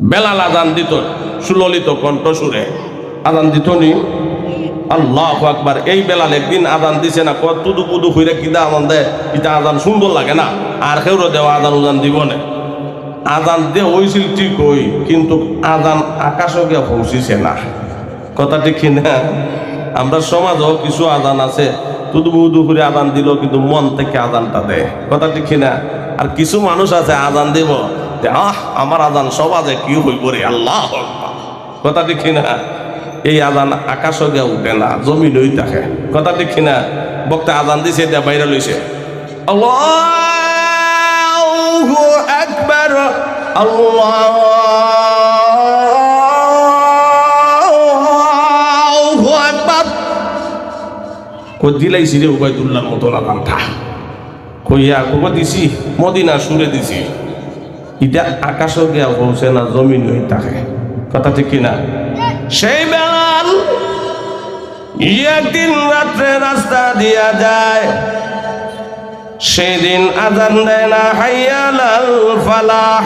বেলাল আজান দিত, সুললিত কণ্ঠ সুরে আজান দিত নি? আল্লাহ আকবার, এই বেলাল একদিন আজান দিছে না, কত তুদু পুদু হইরে কিনা আজান দেয়, ইটা আজান সুন্দর লাগে না, আর কেউ দেওয়া আজান উজান দিব না। আজান দে হয়েছিল ঠিক হই কিন্তু আজান আকাশও গিয়ে পৌঁছিছে না। কথা ঠিক না? আমরা সমাজও কিছু আজান আছে, তুদু বুদু করে আজান দিল কিন্তু মন থেকে আদানটা দেয়। কথা ঠিক না? আর কিছু মানুষ আছে, আজান দিব আহ, আমার আজান সমাজে কি হইব রে, আল্লাহ কথা দেখি না, এই আজান আকাশও গিয়ে উঠে না জমি জমিনই থাকে। কথা দেখি না, বক্তা আজান দিছে দিয়া বাইরে লইছে। আল্লাহু আকবার আল্লাহু আকবার। কই দিলাইছি রে উবাইদুল্লাহর মতো আজানটা। কইয়া কোকো দিছি, মদিনা সুরে দিছি। এটা আকাশও গিয়া পৌঁছে না জমিন হই থাকে। কথা ঠিক কিনা? সেই বেলাল একদিন রাত্রে রাস্তা দিয়া যায়। সেদিন আজান দেয় না হাইয়াল ফালাহ,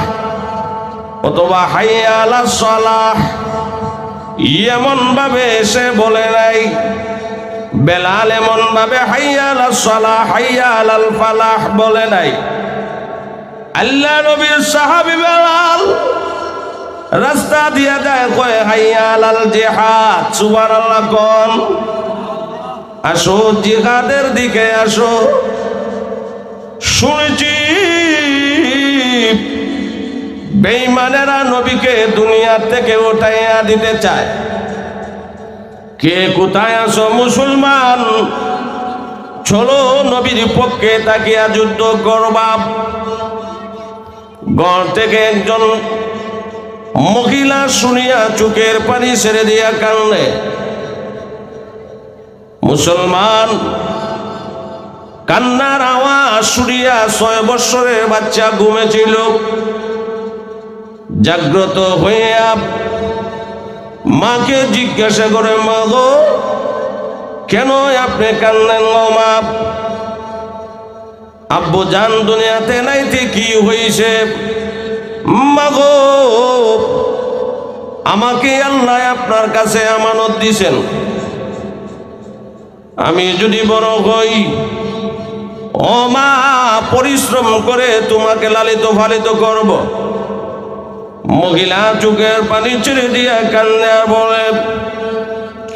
অথবা হাইয়াল সালাহ। এমন ভাবে সে বলে নাই, বেলাল এমন ভাবে হাইয়াল সালাহ, হাইয়াল ফালাহ বলে নাই। আল্লাহ নবীর সাহাবি বেলাল রাস্তা দিয়া যায় কয় হাইয়াল আল জিহাদ, সুবহানাল্লাহ কোন। আসো, জিহাদের দিকে আসো। শুনেছি বেইমানেরা নবীকে দুনিয়া থেকে উঠাইয়া দিতে চায়। কে কোথায় আসো, মুসলমান? চলো, নবীর পক্ষে তাকিয়া যুদ্ধ করবাব গড় থেকে একজন মহিলা শুনিয়া চোখের পানি ছেড়ে দিয়া কানলে মুসলমান কান্নার আওয়াজ শুনিয়া ছয় বৎসরের বাচ্চা ঘুমেছিল। জাগ্রত হইয়া মাকে জিজ্ঞাসা করে, মা গো কেন আপনি কান্নেন গো মা আব্বু জান দুনিয়াতে নাইতে কি হয়েছে মা গো আমাকে আল্লাহ আপনার কাছে আমানত দিছেন। আমি যদি বড় হই, ও মা, পরিশ্রম করে তোমাকে লালিত ফালিত করব। মহিলা চোখের পানি ছেড়ে দিয়া কান্দে বলে,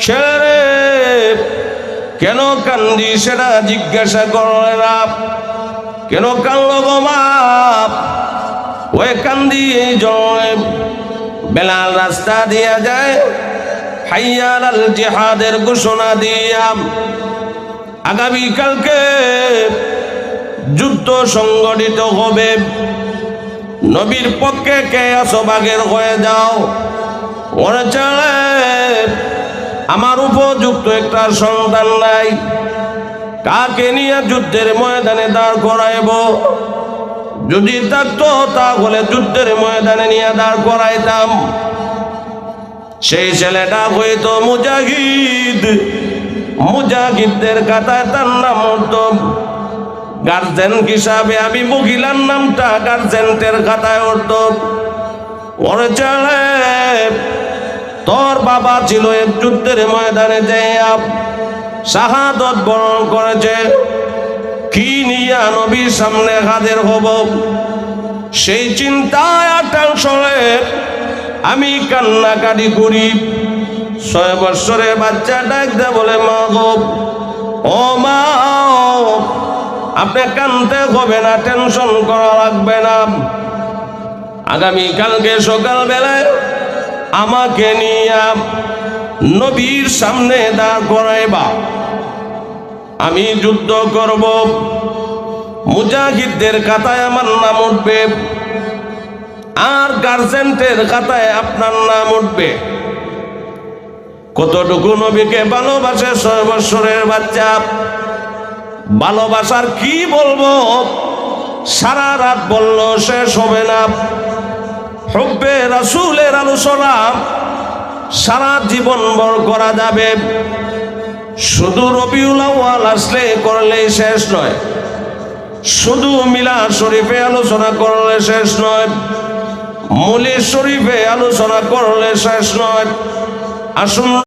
ছেড়ে, কেন কান্দি সেটা জিজ্ঞাসা করলে না কেন কানল গো বাপ? ওই কান্দি এই জয়। বেলাল রাস্তা দিয়া যায় হাইয়াল আল জিহাদের ঘোষণা দিয়াম আগামীকালকে যুদ্ধ সংগঠিত হবে। নবীর পক্ষে কে আসো বাগের হয়ে যাও? ওরে চলে আমার উপযুক্ত একটা সন্তান নাই। কাকে নিয়ে যুদ্ধের ময়দানে দাঁড় করাইব। যদি থাকতো, তাহলে যুদ্ধের ময়দানে নিয়ে দাঁড় করাইতাম। সেই ছেলেটা হয়তো মুজাহিদ। মুজাহিদদের কাতায় তার নাম হতো গার্জেন হিসাবে আমি মহিলার নামটা গার্জেন্টের খাতায় উঠত ওরে চলে তোর বাবা ছিল এক যুদ্ধের ময়দানে যে শাহাদত বরণ করেছে। কি নিয়ে নবীর সামনে হাজির হব? সেই চিন্তায় আটাংশে আমি কান্নাকাটি করি। ছয় বৎসরের বাচ্চা ডাক দে বলে, মা গো, ও মা আপনি কানতে হবে না টেনশন করা লাগবে না। আগামী কালকে সকাল বেলায় আমাকে নিয়ে নবীর সামনে দাঁড় করাইবা আমি যুদ্ধ করব। মুজাহিদদের কাতায় আমার নাম উঠবে। আর গার্জেন্টের কাতায় আপনার নাম উঠবে। কতটুকু নবীকে ভালোবাসে ছয় বৎসরের বাচ্চা? ভালোবাসার কি বলব? সারা রাত বলল শেষ হবে না। হব্বে রাসুলের আলোচনা। সারা জীবন বর করা যাবে। শুধু রবিউল আউয়াল আসলে করলেই শেষ নয়। শুধু মিলা শরীফে আলোচনা করলে শেষ নয়। মলি শরীফে আলোচনা করলে শেষ নয়। আসুন